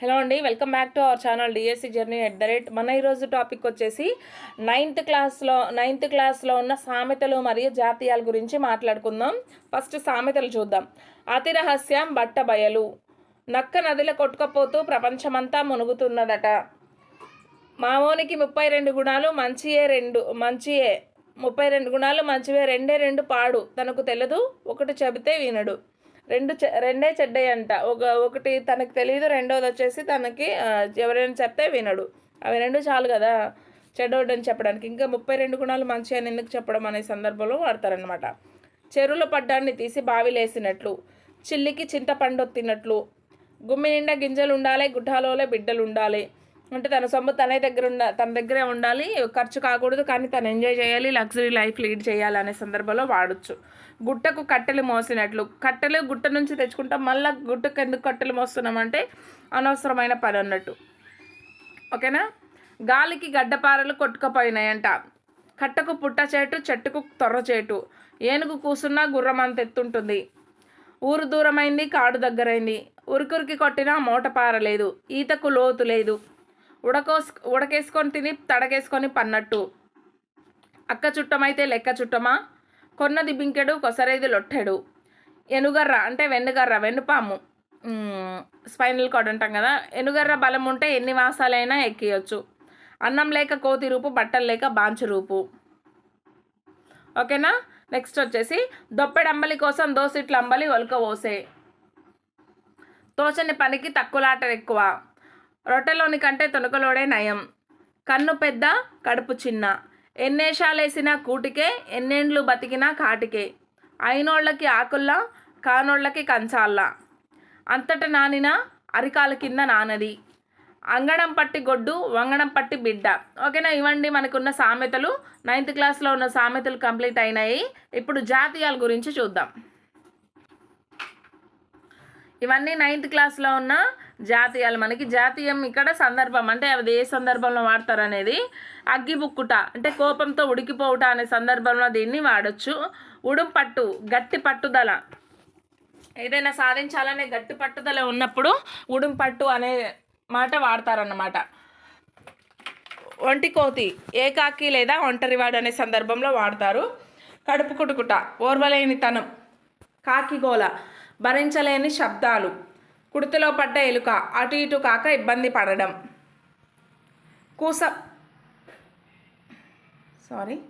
Hello అండి welcome back to our channel DSC journey at the rate మన ఈరోజు topic వచ్చేసి నైన్త్ క్లాస్లో నైన్త్ క్లాస్లో ఉన్న సామెతలు మరియు జాతీయాల గురించి మాట్లాడుకుందాం. ఫస్ట్ సామెతలు చూద్దాం. అతి రహస్యం బట్ట బయలు. నక్క నదిలో కొట్టుకపోతూ ప్రపంచమంతా మునుగుతున్నదట. మామోనికి ముప్పై రెండు గుణాలు మంచియే రెండు మంచియే. ముప్పై రెండు గుణాలు మంచివే రెండే రెండు పాడు. తనకు తెలియదు ఒకటి చెబితే వినడు. రెండు చె రెండే చెడ్డయి అంట ఒక ఒకటి తనకు తెలియదు రెండోది వచ్చేసి తనకి ఎవరైనా చెప్తే వినడు. అవి రెండు చాలు కదా. చెడ్డోడు అని చెప్పడానికి. ఇంకా ముప్పై రెండు గుణాలు మంచి అని ఎందుకు చెప్పడం అనే సందర్భంలో వాడతారనమాట చెరువుల పడ్డాన్ని తీసి బావిలేసినట్లు చిల్లికి చింతపండు తిన్నట్లు గుమ్మి నిండా గింజలు ఉండాలి గుడ్డాలోలే బిడ్డలు ఉండాలి అంటే తన సొమ్ము తనే దగ్గర ఉండ తన దగ్గరే ఉండాలి ఖర్చు కాకూడదు కానీ తను ఎంజాయ్ చేయాలి లగ్జరీ లైఫ్ లీడ్ చేయాలి అనే సందర్భంలో వాడచ్చు. గుట్టకు కట్టెలు మోసినట్లు. కట్టెలు గుట్ట నుంచి తెచ్చుకుంటాం మళ్ళీ గుట్టకు ఎందుకు కట్టెలు మోస్తున్నామంటే అనవసరమైన పని అన్నట్టు. ఓకేనా? గాలికి గడ్డపారలు కొట్టుకుపోయినాయంట. కట్టకు పుట్ట చేటు చెట్టుకు తొర్ర చేటు. ఏనుగు కూసున్నా గుర్రం అంత ఎత్తుంటుంది. ఊరు దూరమైంది కాడు దగ్గరైంది. ఉరికురికి కొట్టినా మూట పారలేదు ఈతకు లోతు లేదు. ఉడకోస్ ఉడకేసుకొని తిని తడకేసుకొని పన్నట్టు. అక్క చుట్టమైతే లెక్క చుట్టమా? కొన్నది బింకెడు కొసరేది లొట్టెడు. ఎనుగర్ర అంటే వెన్నుగర్ర వెన్నుపాము. స్పైనల్ కార్డ్ అంటాం కదా. ఎనుగర్ర బలం ఉంటే ఎన్ని మాసాలైనా ఎక్కియొచ్చు. అన్నం లేక కోతి రూపు బట్టలు లేక బాంచు రూపు. ఓకేనా? నెక్స్ట్ వచ్చేసి దొప్పెడంబలి కోసం దోసిట్ల అంబలి ఒలక పోసే తోచని పనికి తక్కువలాట ఎక్కువ రొట్టెలోని కంటే తొనకలోడే నయం. కన్ను పెద్ద కడుపు చిన్న. ఎన్నేషాలేసినా కూటికే ఎన్నేండ్లు బతికినా కాటికే. అయినోళ్ళకి ఆకుల్లా కానోళ్ళకి కంచాల్లా. అంతట నానిన అరికాల కింద నానది. అంగడం పట్టి గొడ్డు వంగడం పట్టి బిడ్డ. ఓకేనా ఇవ్వండి మనకున్న సామెతలు. నైన్త్ క్లాస్లో ఉన్న సామెతలు కంప్లీట్ అయినాయి. ఇప్పుడు జాతీయాల గురించి చూద్దాం. ఇవన్నీ నైన్త్ క్లాస్లో ఉన్న జాతీయాలు. మనకి జాతీయం ఇక్కడ సందర్భం. అంటే అది ఏ సందర్భంలో వాడతారు అనేది? అగ్గి బుక్కుట. అంటే కోపంతో ఉడికిపోవుట అనే సందర్భంలో దీన్ని వాడచ్చు. ఉడుం పట్టు గట్టి పట్టుదల. ఏదైనా సాధించాలనే గట్టి పట్టుదల ఉన్నప్పుడు ఉడుం పట్టు అనే మాట వాడతారన్నమాట. ఒంటి కోతి ఏకాకి లేదా ఒంటరివాడు అనే సందర్భంలో వాడతారు. కడుపు కుటుకుట ఓర్వలేనితనం కాకిగోల భరించలేని శబ్దాలు. కుడితిలో పడ్డ ఎలుక అటు ఇటు కాక ఇబ్బంది పడడం. కూస సారీ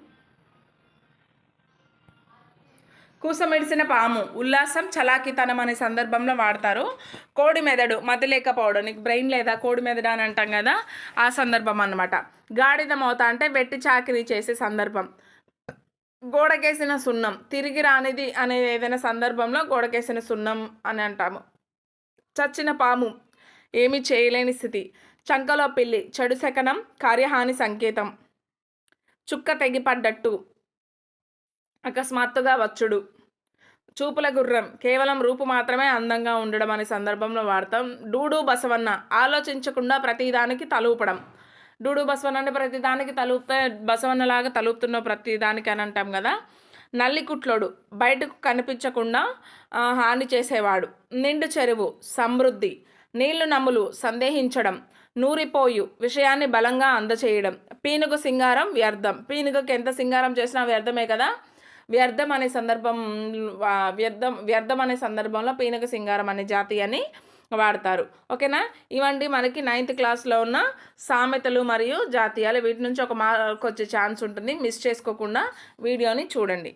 కూసమెడిసిన పాము ఉల్లాసం చలాకితనం అనే సందర్భంలో వాడతారు. కోడి మెదడు మతి లేకపోవడం. నీకు బ్రెయిన్ లేదా కోడి మెదడు అని అంటాం కదా ఆ సందర్భం అన్నమాట. గాడిద మోత అంటే వెట్టి చాకిరి చేసే సందర్భం. గోడకేసిన సున్నం. తిరిగి రానిది అనే ఏదైనా సందర్భంలో గోడకేసిన సున్నం అని అంటాము. చచ్చిన పాము. ఏమీ చేయలేని స్థితి. చంకలో పిల్లి. చెడు శకనం కార్యహాని సంకేతం. చుక్క తెగిపడ్డట్టు. అకస్మాత్తుగా వచ్చుడు. చూపుల గుర్రం. కేవలం రూపు మాత్రమే అందంగా ఉండడం అనే సందర్భంలో వాడతాం డూడు బసవన్న. ఆలోచించకుండా ప్రతిదానికి తలూపడం. డూడు బసవన్న అంటే ప్రతిదానికి తలూపితే బసవన్నలాగా తలూపుతున్న ప్రతిదానికి అని అంటాం కదా. నల్లికుట్లోడు బయటకు కనిపించకుండా హాని చేసేవాడు. నిండు చెరువు సమృద్ధి నీళ్ళు నములు సందేహించడం నూరిపోయు విషయాన్ని బలంగా అందచేయడం. పీనుగు సింగారం వ్యర్థం. పీనుగకి ఎంత సింగారం చేసినా వ్యర్థమే కదా? వ్యర్థం అనే సందర్భం వ్యర్థం వ్యర్థం అనే సందర్భంలో పీనుగ సింగారం అనే జాతి అని వాడతారు. ఓకేనా? ఇవండి మనకి నైన్త్ క్లాస్లో ఉన్న సామెతలు మరియు జాతీయాలు. వీటి నుంచి ఒక మార్క్ వచ్చే ఛాన్స్ ఉంటుంది. మిస్ చేసుకోకుండా వీడియోని చూడండి.